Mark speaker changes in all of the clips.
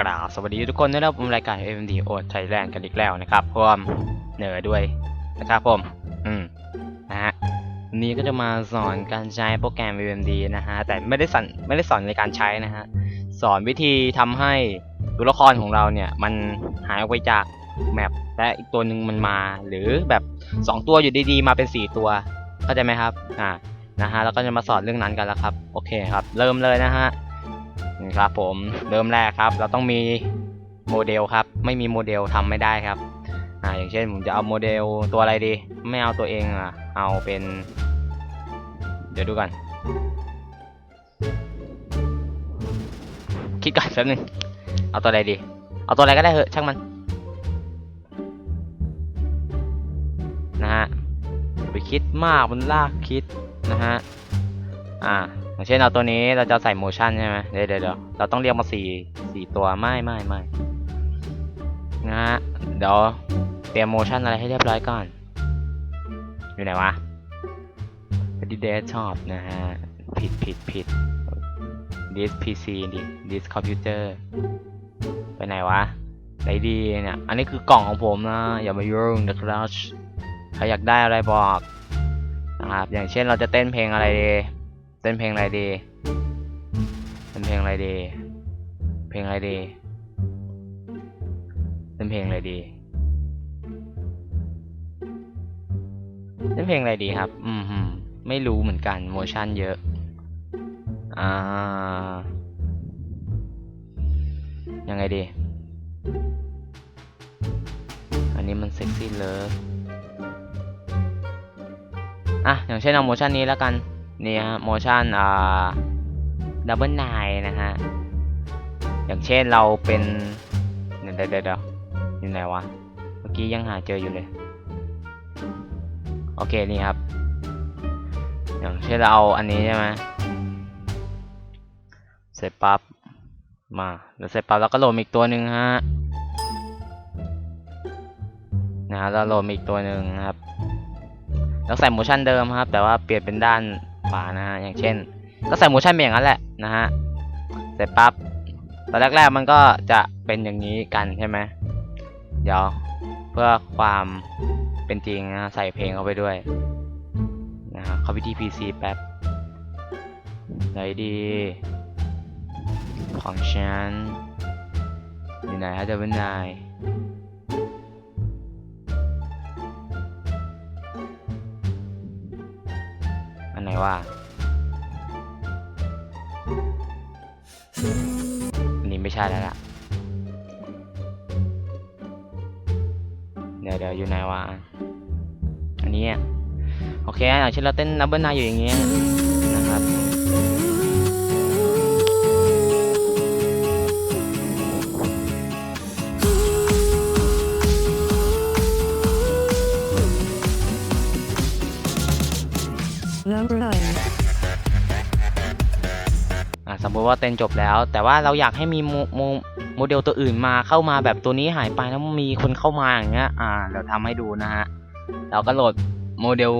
Speaker 1: กราบสวัสดีทุกคนนะครับผมรายการ MD o Thailand กันอีกแล้วนะครับพร้อมเหนือด้วยนะครับผม อืมนะฮะวันนี้ก็จะมาสอนการใช้โปรแกรม MD นะฮะแต่ไม่ได้สอนไม่ได้สอนในการใช้นะฮะสอนวิธีทำให้ตัวละครของเราเนี่ย มันหายออกไปจากแมปและอีกตัวหนึ่งมันมา หรือแบบ 2 ตัวอยู่ดีๆมาเป็น 4 ตัวเข้าใจไหมครับอ่านะฮะแล้วก็จะมาสอนเรื่องนั้นกันแล้วครับ โอเคครับ เริ่มเลยนะฮะ ครับผมเริ่มแรกครับ เราต้องมีโมเดลครับ ไม่มีโมเดลทำไม่ได้ครับอ่าอย่างเช่นผมจะเอาโมเดลตัวอะไรดี ไม่เอาตัวเองอะเอาเป็น เดี๋ยวดูก่อนคิดก่อนแป๊บนึงเอาตัวอะไรดี เอาตัวอะไรก็ได้เหอะช่างมันนะฮะไปคิดมากมันลากคิดนะฮะอ่า อย่างเช่นเอาตัวนี้เราจะใส่โมชั่นใช่ไหมเดี๋ยวเดี๋ยวเราต้องเรียกมาสี่สี่ตัวไม่ไม่ไม่นะฮะเดี๋ยวเตรียมโมชั่นอะไรให้เรียบร้อยก่อน อยู่ไหนวะดีเดชอบนะฮะ ผิดผิดผิด this PC this computer ไปไหนวะไหนดีเนี่ย อันนี้คือกล่องของผมนะ อย่ามายุ่งนะครับใครอยากได้อะไรบอกนะครับอย่างเช่นเราจะเต้นเพลงอะไรดี เต้นเพลงอะไรดีเต้นเพลงอะไรดีเพลงอะไรดีเต้นเพลงอะไรดีเต้นเพลงอะไรดีครับ อืมไม่รู้เหมือนกันโมชั่นเยอะ อ่า ยังไงดี อันนี้มันเซ็กซี่เลิฟอะ อย่างเช่นเอาโมชั่นนี้แล้วกัน นี่ฮะโมชั่นอ่าดับเบิลไนนะฮะ อย่างเช่นเราเป็น เดี๋ยวเดี๋ยวเดี๋ยวอยู่ไหนวะ เมื่อกี้ยังหาเจออยู่เลย โอเค นี่ครับ อย่างเช่นเราเอาอันนี้ใช่ไหมเสร็จปั๊บ มาแล้วเสร็จปั๊บเราก็โหลดอีกตัวหนึ่งฮะนะฮะแล้วโหลดอีกตัวหนึ่งครับแล้วใส่โมชั่นเดิมครับ แต่ว่าเปลี่ยนเป็นด้านานะฮะอย่างเช่น ก็ใส่โมชั่นเป็นอย่างนั้นแหละนะฮะเสร็จปั๊บตอนแรกๆมันก็จะเป็นอย่างนี้กันใช่ไหมเดี๋ยวเพื่อความเป็นจริงนะใส่เพลงเข้าไปด้วยนะฮะเข้าไปที่ PC แป๊บไหนดี ของฉันอยู่ไหนฮะเดวินนาย วะอันนี้ไม่ใช่แล้วล่ะ เดี๋ยวเดี๋ยวอยู่ไหนวะ อันนี้ โอเคอย่าเช่นเราเต้นนับเบิลนาอยู่อย่างเงี้ยนะครับ มติว่าเต้นจบแล้ว แต่ว่าเราอยากให้มีโมโมโมเดลตัวอื่นมาเข้ามาแบบตัวนี้หายไปแล้วมีคนเข้ามาอย่างเงี้ย อ่าเดี๋ยวทำให้ดูนะฮะ เราก็โหลดโมเดล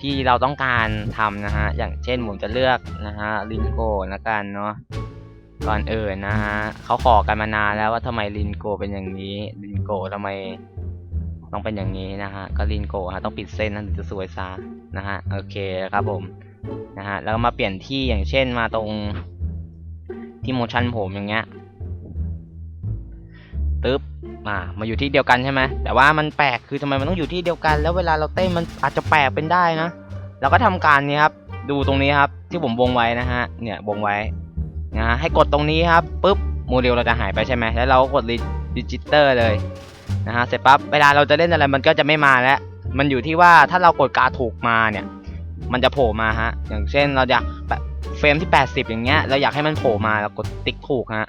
Speaker 1: ที่เราต้องการทำนะฮะ อย่างเช่นผมจะเลือกนะฮะลินโกละกันเนาะ ก่อนอื่นนะฮะเขาขอกันมานานแล้วว่าทำไมลินโกเป็นอย่างนี้ ลินโกทำไมต้องเป็นอย่างนี้นะฮะ ก็ลินโกฮะต้องปิดเส้นนั่นถึงจะสวยซะนะฮะ โอเคครับผม นะฮะ แล้วมาเปลี่ยนที่อย่างเช่นมาตรง ที่โมชั่นผมอย่างเงี้ยตึ๊บอ่ามาอยู่ที่เดียวกันใช่ไหมแต่ว่ามันแปลกคือทำไมมันต้องอยู่ที่เดียวกัน แล้วเวลาเราเต้นมันอาจจะแปลกเป็นได้นะเราก็ทำการนี้ครับ ดูตรงนี้ครับ ที่ผมวงไว้นะฮะ เนี่ยวงไว้นะฮะให้กดตรงนี้ครับปุ๊บโมเดลเราจะหายไปใช่ไหมแล้วเราก็กดดิจิเตอร์เลยนะฮะเสร็จปั๊บเวลาเราจะเล่นอะไรมันก็จะไม่มาแล้วมันอยู่ที่ว่าถ้าเรากดการถูกมาเนี่ย มันจะโผล่มาฮะอย่างเช่นเราอยากแบบ เฟรมที่ 80 อย่างเงี้ย เราอยากให้มันโผล่มาเรากดติ๊กถูกฮะ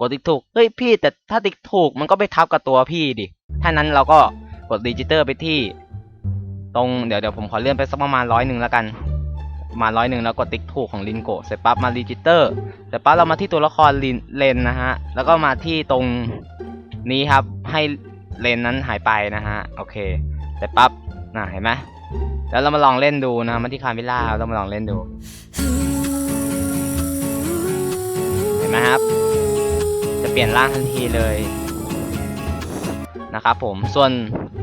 Speaker 1: กดติ๊กถูก เฮ้ยพี่แต่ถ้าติ๊กถูกมันก็ไปทับกับตัวพี่ดิ ถ้านั้นเราก็กดดิจิเตอร์ไปที่ ตรงเดี๋ยวเดี๋ยวผมขอเลื่อนไปสักประมาณร้อยหนึ่งแล้วกันมาร้อยหนึ่งแล้วกดติ๊กถูกของลินโกเสร็จปั๊บมาดิจิเตอร์เสร็จปั๊บเรามาที่ตัวละครลินเลนนะฮะ แล้วก็มาที่ตรงนี้ครับให้เลนนั้นหายไปนะฮะ โอเคเสร็จปั๊บน่ะเห็นไหมแล้วเรามาลองเล่นดูนะมาที่คาร์วิลล่าเรามาลองเล่นดู ไหมครับเสร็จเปลี่ยนร่างทันทีเลยนะครับผมส่วน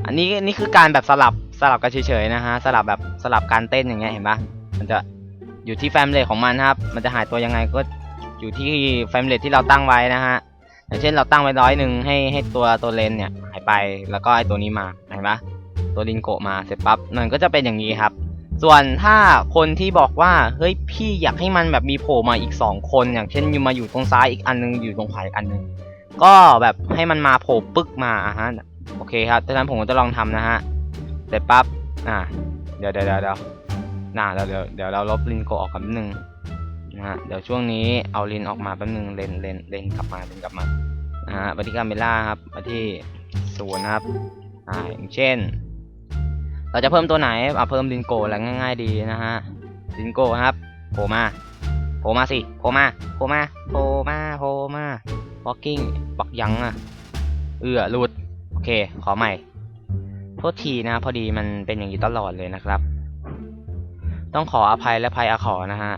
Speaker 1: อันนี้นี่คือการแบบสลับสลับกันเฉยๆนะฮะสลับแบบสลับการเต้นอย่างเงี้ยเห็นปะมันจะอยู่ที่แฟมเลทของมันครับ มันจะหายตัวยังไงก็อยู่ที่แฟมเลทที่เราตั้งไว้นะฮะอย่างเช่นเราตั้งไว้ร้อยหนึ่งให้ให้ตัวตัวเลนเนี่ยหายไปแล้วก็ไอตัวนี้มาเห็นปะตัวลินโกมาเสร็จปั๊บมันก็จะเป็นอย่างนี้ครับ ส่วนถ้าคนที่บอกว่าเฮ้ยพี่อยากให้มันแบบมีโผล่มาอีก 2 คนอย่างเช่นอยู่มาอยู่ตรงซ้ายอีกอันนึงอยู่ตรงขวาอีกอันนึงก็แบบให้มันมาโผล่ปึ๊กมาฮะโอเคครับดังนั้นผมก็จะลองทำนะฮะเสร็จปั๊บอะเดี๋ยวเดี๋ยวเดี๋ยวเดี๋ยวน่าเดี๋ยวเดี๋ยวเดี๋ยวเราลบลินโกออกกันนึงนะฮะเดี๋ยวช่วงนี้เอาลินออกมาแป๊บนึงเลนเลนเลนกลับมาเลนกลับมานะฮะมาที่กาเมล่าครับมาที่ศูนย์ครับอ่าอย่างเช่น เราจะเพิ่มตัวไหนอะเพิ่มลินโกแล้วง่าย ๆ ดีนะฮะลินโกครับโผล่มาโผล่มาสิโผล่มาโผล่มาโผล่มาโผล่มา walking ปักยังอะเอือหลุดโอเค ขอใหม่โทษทีนะ พอดีมันเป็นอย่างนี้ตลอดเลยนะครับ ต้องขออภัยและภัยอาขอนะฮะ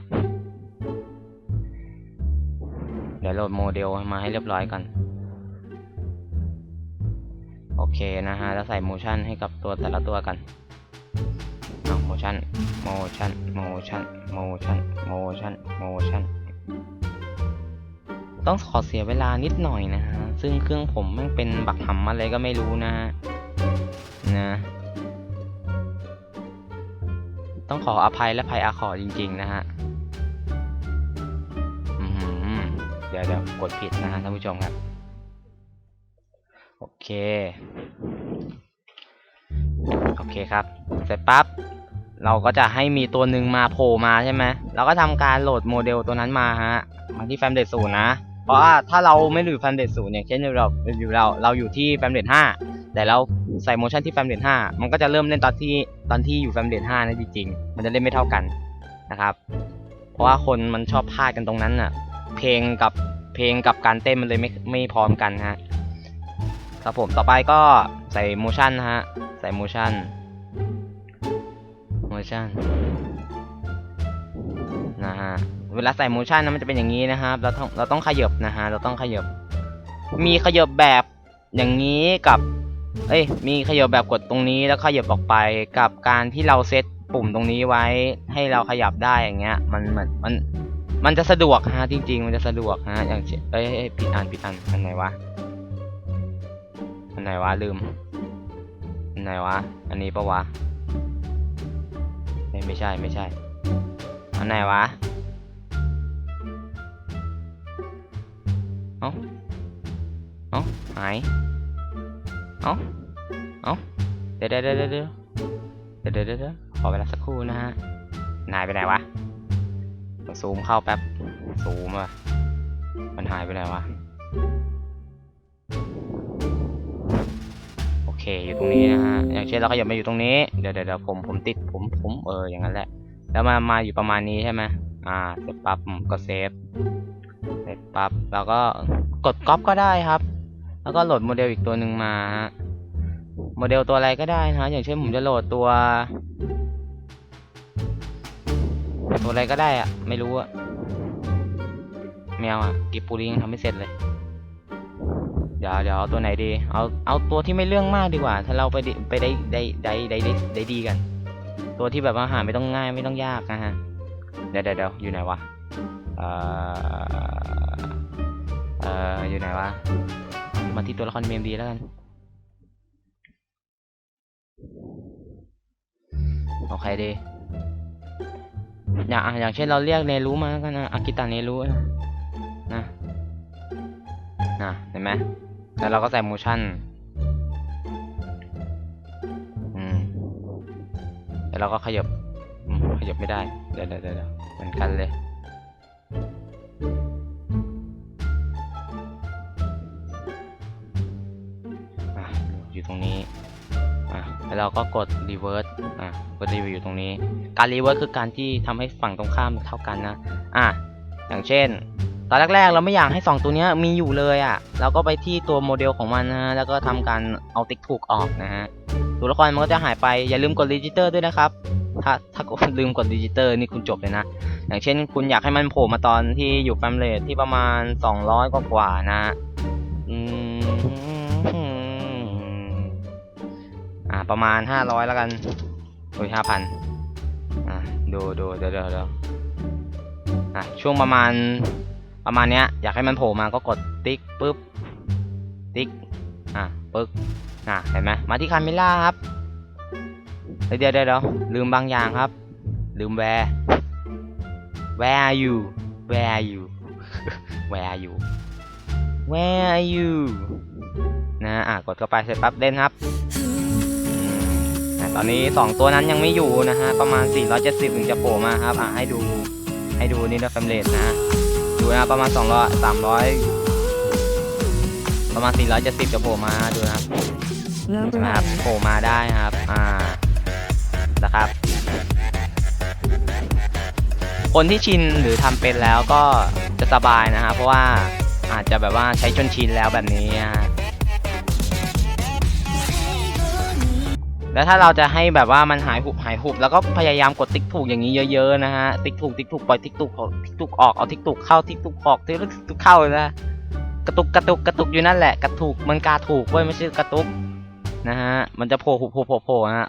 Speaker 1: เดี๋ยวโหลดโมเดลมาให้เรียบร้อยก่อน โอเคนะฮะแล้วใส่ motion ให้กับตัวแต่ละตัวกันเอา motion motion motion motion motion motion ต้องขอเสียเวลานิดหน่อยนะฮะ ซึ่งเครื่องผมแม่งเป็นบักหำอะไรก็ไม่รู้นะฮะ นะ ต้องขออภัยและภัยอาขอจริง ๆ นะฮะอือหือเดี๋ยวเดี๋ยวกดผิดนะฮะท่านผู้ชมครับ โอเค โอเคครับ เสร็จปั๊บ เราก็จะให้มีตัวหนึ่งมาโผล่มาใช่ไหมเราก็ทำการโหลดโมเดลตัวนั้นมาฮะ มาที่แฟมเดตศูนย์นะ เพราะว่าถ้าเราไม่อยู่แฟมเดตศูนย์อย่างเช่นเราอยู่เราเราอยู่ที่แฟมเดตห้าแต่เราใส่โมชั่นที่แฟมเดตห้ามันก็จะเริ่มเล่นตอนที่ตอนที่อยู่แฟมเดตห้านั่นจริงๆ มันจะเล่นไม่เท่ากันนะครับ เพราะว่าคนมันชอบพลาดกันตรงนั้นน่ะ เพลงกับเพลงกับการเต้นมันเลยไม่ไม่พร้อมกันฮะ ครับผมต่อไปก็ใส่ motion นะฮะ ใส่ motion motion นะฮะ เวลาใส่ motion นะมันจะเป็นอย่างนี้นะครับ เราต้องเราต้องขยับนะฮะ เราต้องขยับ มีขยับแบบอย่างนี้กับ เอ้ย มีขยับแบบกดตรงนี้แล้วขยับออกไปกับการที่เราเซตปุ่มตรงนี้ไว้ให้เราขยับได้อย่างเงี้ย มันเหมือนมันมันจะสะดวกฮะจริง ๆ มันจะสะดวกฮะอย่างเช่นเอ้ยเอ้ยผิดอันผิดอันอันไหนวะ อันไหนวะลืม อันไหนวะ อันนี้ปะวะ ไม่ไม่ใช่ไม่ใช่ อันไหนวะ เอ้า เอ้าหาย เอ้า เอ้า เดี๋ยวเดี๋ยวเดี๋ยวเดี๋ยวเดี๋ยวเดี๋ขอเวลาสักครู่นะฮะ นายไปไหนวะ ซูมเข้าแป๊บ ซูมอะมันหายไปไหนวะ เคอยู่ตรงนี้นะฮะอย่างเช่นเราขยับมาอยู่ตรงนี้เดี๋ยวเดี๋ยวผมผมติดผมผมเอออย่างนั้นแหละ แล้วมามาอยู่ประมาณนี้ใช่ไหมอ่าเสร็จปั๊บก็เซฟเสร็จปั๊บแล้วก็กดก๊อปก็ได้ครับ แล้วก็โหลดโมเดลอีกตัวหนึ่งมาฮะโมเดลตัวอะไรก็ได้นะอย่างเช่นผมจะโหลดตัว ตัวอะไรก็ได้อะไม่รู้อะแมวอะกิบปูริยังทำไม่เสร็จเลย เดี๋ยวเดี๋ยวเอาตัวไหนดี เอาเอาตัวที่ไม่เรื่องมากดีกว่า ถ้าเราไปไปได้ได้ได้ได้ได้ได้ดีกัน ตัวที่แบบว่าหาไม่ต้องง่ายไม่ต้องยากนะฮะ เดี๋ยวเดี๋ยวเดดอยู่ไหนวะ เอ่อ เอ่อ อยู่ไหนวะ มาที่ตัวละครเมมดีแล้วกัน โอเคดีอย่างอะอย่างเช่นเราเรียกเนรู้มากันนะอากิตาเนรู้นะนะเห็นไหม แล้วเราก็ใส่ motion อืมแล้วเราก็ขยับขยับไม่ได้ เดี๋ยวเดี๋ยวเดี๋ยวเหมือนกันเลยอะอยู่ตรงนี้ อะ แล้วเราก็กด reverse อะ กด reverse อยู่ตรงนี้ การ reverse คือการที่ทำให้ฝั่งตรงข้ามเท่ากันนะ อะ อย่างเช่น ตอนแรกๆ เราไม่อยากให้สองตัวนี้มีอยู่เลยอะ เราก็ไปที่ตัวโมเดลของมันนะฮะ แล้วก็ทำการเอาติ๊กถูกออกนะฮะ ตัวละครมันก็จะหายไป อย่าลืมกด register ด้วยนะครับ ถ้าถ้าลืมกดดิจิเตอร์นี่คุณจบเลยนะ อย่างเช่น คุณอยากให้มันโผล่มาตอนที่อยู่แฟมเรทที่ประมาณ 200 กว่ากว่านะอืมอ่า ประมาณ 500 แล้วกัน โอ้ย5,000 อะดูดูเดี๋ยวเดี๋ยวเดี๋ยวอะ ช่วงประมาณ ประมาณเนี้ย อยากให้มันโผล่มาก็กดติ๊กปุ๊บ ติ๊ก อะปึ๊ก อะ เห็นไหมมาที่คาเมล่าครับเดี๋ยวเดี๋ยวเดี๋ยวลืมบางอย่างครับ ลืมแวร์ Where are you Where are you Where are you Where are you นะ อะ กดเข้าไปเสร็จปั๊บเล่นครับอะตอนนี้ 2 ตัวนั้นยังไม่อยู่นะฮะ ประมาณ 470 ถึงจะโผล่มาครับ อะ ให้ดู ให้ดูนี่นะแฟมเลตนะ ดูนะประมาณ200 300ประมาณ470จะโผล่มาดูนะครับ
Speaker 2: Number
Speaker 1: ใช่ไหมครับ
Speaker 2: nine.
Speaker 1: โผล่มาได้ครับ อ่านะครับ คนที่ชินหรือทำเป็นแล้วก็จะสบายนะฮะเพราะว่าอาจจะแบบว่าใช้จนชินแล้วแบบนี้นะ แล้วถ้าเราจะให้แบบว่ามันหายหุบหายหุบแล้วก็พยายามกดติ๊กถูกอย่างนี้เยอะๆนะฮะติ๊กถูกติ๊กถูกปล่อยติ๊กถูกออกติ๊กถูกออกเอาติ๊กถูกเข้าติ๊กถูกออกติ๊กถูกเข้านะกระตุกกระตุกกระตุกอยู่นั่นแหละกระตุกมันกาถูกเว้ยไม่ใช่กระตุกนะฮะมันจะโผล่โผล่โผล่โผล่ฮะ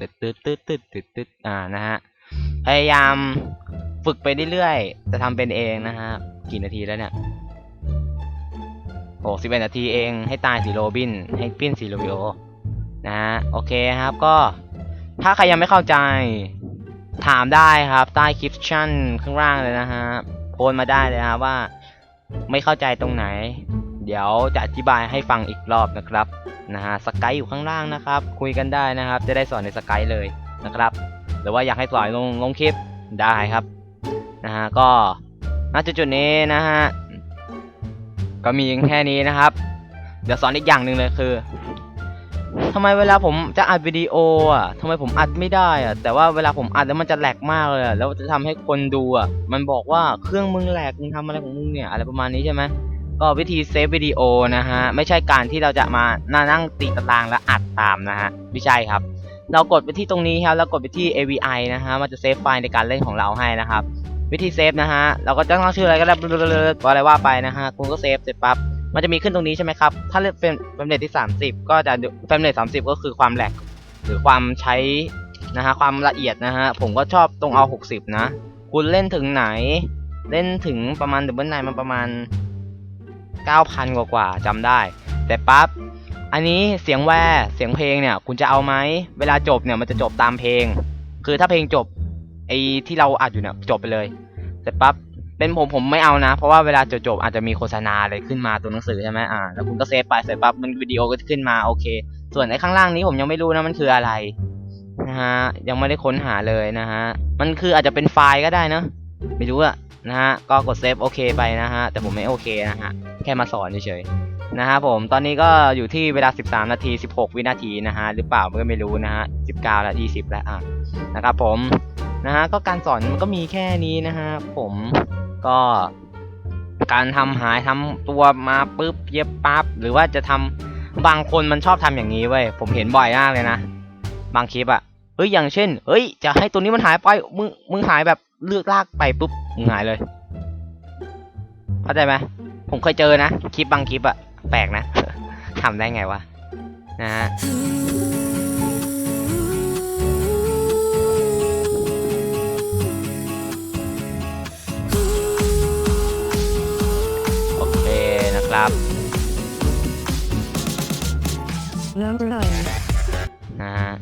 Speaker 1: ตึ๊ดตึ๊ดตึ๊ดตึ๊ดตึ๊ดตึ๊ดอ่านะฮะพยายามฝึกไปเรื่อยๆจะทำเป็นเองนะฮะกี่นาทีแล้วเนี่ยโอ้สิบเอ็ดนาทีเองให้ตายสีโรบินให้ปิ้นสีโรบิโอ นะฮะโอเคครับก็ถ้าใครยังไม่เข้าใจถามได้ครับใต้คลิปชั่นข้างล่างเลยนะฮะโพสมาได้เลยฮะว่าไม่เข้าใจตรงไหน เดี๋ยวจะอธิบายให้ฟังอีกรอบนะครับนะฮะสกายอยู่ข้างล่างนะครับ คุยกันได้นะครับ จะได้สอนในสกายเลยนะครับ หรือว่าอยากให้สอนลงลงคลิปได้ครับนะฮะก็ณจุดจุดนี้นะฮะก็มีแค่นี้นะครับ เดี๋ยวสอนอีกอย่างหนึ่งเลยคือ ทำไมเวลาผมจะอัดวิดีโออะทำไมผมอัดไม่ได้อะ แต่ว่าเวลาผมอัดแล้วมันจะแหลกมากเลยอะ แล้วจะทำให้คนดูอะ มันบอกว่าเครื่องมึงแหลกมึงทำอะไรของมึงเนี่ย อะไรประมาณนี้ใช่ไหมก็วิธีเซฟวิดีโอนะฮะ ไม่ใช่การที่เราจะมานั่งตีตารางแล้วอัดตามนะฮะ ไม่ใช่ครับ เรากดไปที่ตรงนี้ครับ แล้วกดไปที่ AVI นะฮะ มันจะเซฟไฟล์ในการเล่นของเราให้นะครับ วิธีเซฟนะฮะ เราก็จะตั้งชื่ออะไรก็ได้อะไรว่าไปนะฮะ คุณก็เซฟเสร็จปั๊บ มันจะมีขึ้นตรงนี้ใช่ไหมครับ ถ้าเล่นเฟรมเฟรมเรทที่ 30 ก็จะเฟรมเรท30 ก็คือความแหลกหรือความใช้นะฮะความละเอียดนะฮะผมก็ชอบตรงเอา 60 นะ คุณเล่นถึงไหน เล่นถึงประมาณดับเบิลไนมันประมาณ 9,000 กว่ากว่าๆจำได้ แต่ปั๊บอันนี้เสียงแวร์เสียงเพลงเนี่ย คุณจะเอาไหมเวลาจบเนี่ยมันจะจบตามเพลง คือถ้าเพลงจบไอ้ที่เราอัดอยู่เนี่ยจบไปเลยเสร็จปั๊บ เป็นผมผมไม่เอานะ เพราะว่าเวลาจบจบๆอาจจะมีโฆษณาอะไรขึ้นมาตัวหนังสือใช่ไหมอ่าแล้วคุณก็เซฟไปเสร็จปั๊บมันวิดีโอก็ขึ้นมาโอเค ส่วนไอ้ข้างล่างนี้ผมยังไม่รู้นะมันคืออะไรนะฮะยังไม่ได้ค้นหาเลยนะฮะมันคืออาจจะเป็นไฟล์ก็ได้นะไม่รู้อะนะฮะก็กดเซฟโอเคไปนะฮะแต่ผมไม่โอเคนะฮะแค่มาสอนเฉยๆ นะฮะผมตอนนี้ก็อยู่ที่เวลา 13 นาที 16 วินาทีนะฮะหรือเปล่าก็ไม่รู้นะฮะ 19นาที10แล้วอะนะครับผมนะฮะก็การสอนมันก็มีแค่นี้นะฮะผมก็การทำหายทำตัวมาปุ๊บเย็บปั๊บหรือว่าจะทำบางคนมันชอบทำอย่างนี้เว้ยผมเห็นบ่อยมากเลยนะ บางคลิปอะเฮ้ยอย่างเช่น เฮ้ย จะให้ตัวนี้มันหายไปมึงมึงหายแบบเลือกลากไปปุ๊บมึงหายเลยเข้าใจไหมผมเคยเจอนะคลิปบางคลิปอะ ปลกนะ ทำได้ไงวะ นะฮะโอเคนะครับ
Speaker 2: Number nine.
Speaker 1: นะฮะ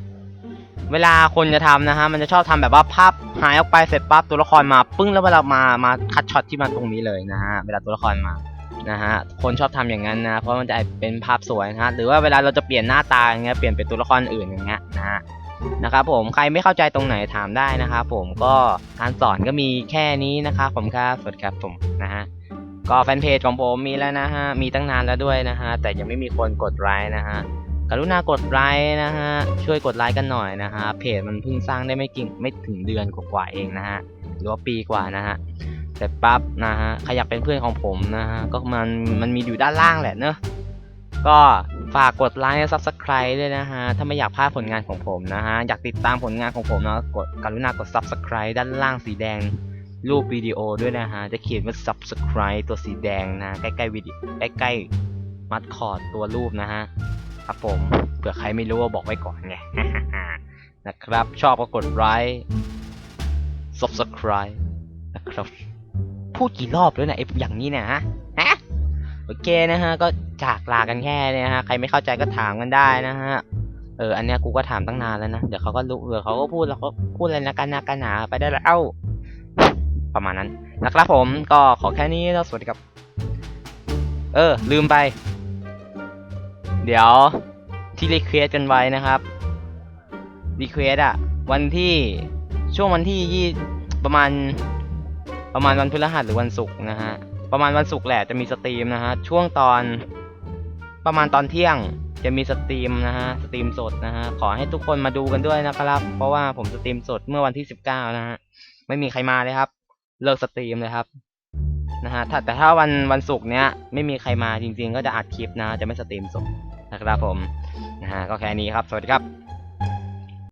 Speaker 1: เวลาคนจะทำนะฮะ มันจะชอบทำแบบว่าภาพหายออกไปเสร็จปั๊บตัวละครมา ปึ้งแล้วเวลามามาคัดช็อตที่มาตรงนี้เลยนะฮะ เวลาตัวละครมา นะฮะคนชอบทำอย่างนั้นนะเพราะมันจะเป็นภาพสวยนะฮะหรือว่าเวลาเราจะเปลี่ยนหน้าตาอย่างเงี้ยเปลี่ยนเป็นตัวละครอื่นอย่างเงี้ยนะฮะนะครับผมใครไม่เข้าใจตรงไหนถามได้นะครับผมก็การสอนก็มีแค่นี้นะครับผมครับสวัสดีครับผมนะฮะก็แฟนเพจของผมมีแล้วนะฮะมีตั้งนานแล้วด้วยนะฮะแต่ยังไม่มีคนกดไลค์นะฮะกรุณากดไลค์นะฮะช่วยกดไลค์กันหน่อยนะฮะเพจมันเพิ่งสร้างได้ไม่กิ่งไม่ถึงเดือนกว่าๆเองนะฮะหรือว่าปีกว่านะฮะ แต่ปั๊บนะฮะใครอยากเป็นเพื่อนของผมนะฮะก็มันมันมีอยู่ด้านล่างแหละเนอะก็ฝากกดไลค์และ Subscribe ด้วยนะฮะ ถ้าไม่อยากพลาดผลงานของผมนะฮะ อยากติดตามผลงานของผมนะ กดกรุณากด Subscribe ด้านล่างสีแดง รูปวิดีโอด้วยนะฮะ จะเขียนว่า Subscribe ตัวสีแดงนะ ใกล้ๆวิดีใกล้ๆมัดคอร์ดตัวรูปนะฮะ ครับผมเผื่อใครไม่รู้ว่าบอกไว้ก่อนไง นะครับ ชอบก็กดไลค์ Subscribe นะครับ พูดกี่รอบแล้วเนะไอ้อย่างนี้เนี่ยฮะฮะโอเคนะฮะ ก็จากลากันแค่นี้ฮะ ใครไม่เข้าใจก็ถามกันได้นะฮะ เออ อันเนี้ยกูก็ถามตั้งนานแล้วนะ เดี๋ยวเขาก็รู้เดี๋ยวเขาก็พูดแล้วก็พูดอะไรนะกันนะกันหนาไปได้แล้ว ประมาณนั้นนะครับผม ก็ขอแค่นี้แล้วสวัสดีครับ เออ ลืมไป เดี๋ยวที่รีเควสกันไว้นะครับรีเควสอะวันที่ช่วงวันที่ยี่ประมาณ ประมาณวันพฤหัสหรือวันศุกร์นะฮะ ประมาณวันศุกร์แหละจะมีสตรีมนะฮะ ช่วงตอนประมาณตอนเที่ยงจะมีสตรีมนะฮะ สตรีมสดนะฮะ ขอให้ทุกคนมาดูกันด้วยนะครับ เพราะว่าผมสตรีมสดเมื่อวันที่19นะฮะ ไม่มีใครมาเลยครับ เลิกสตรีมเลยครับ นะฮะ แต่ถ้าวันวันศุกร์เนี้ยไม่มีใครมาจริง ๆ ก็จะอัดคลิปนะ จะไม่สตรีมสดนะครับผม นะฮะ ก็แค่นี้ครับ สวัสดีครับ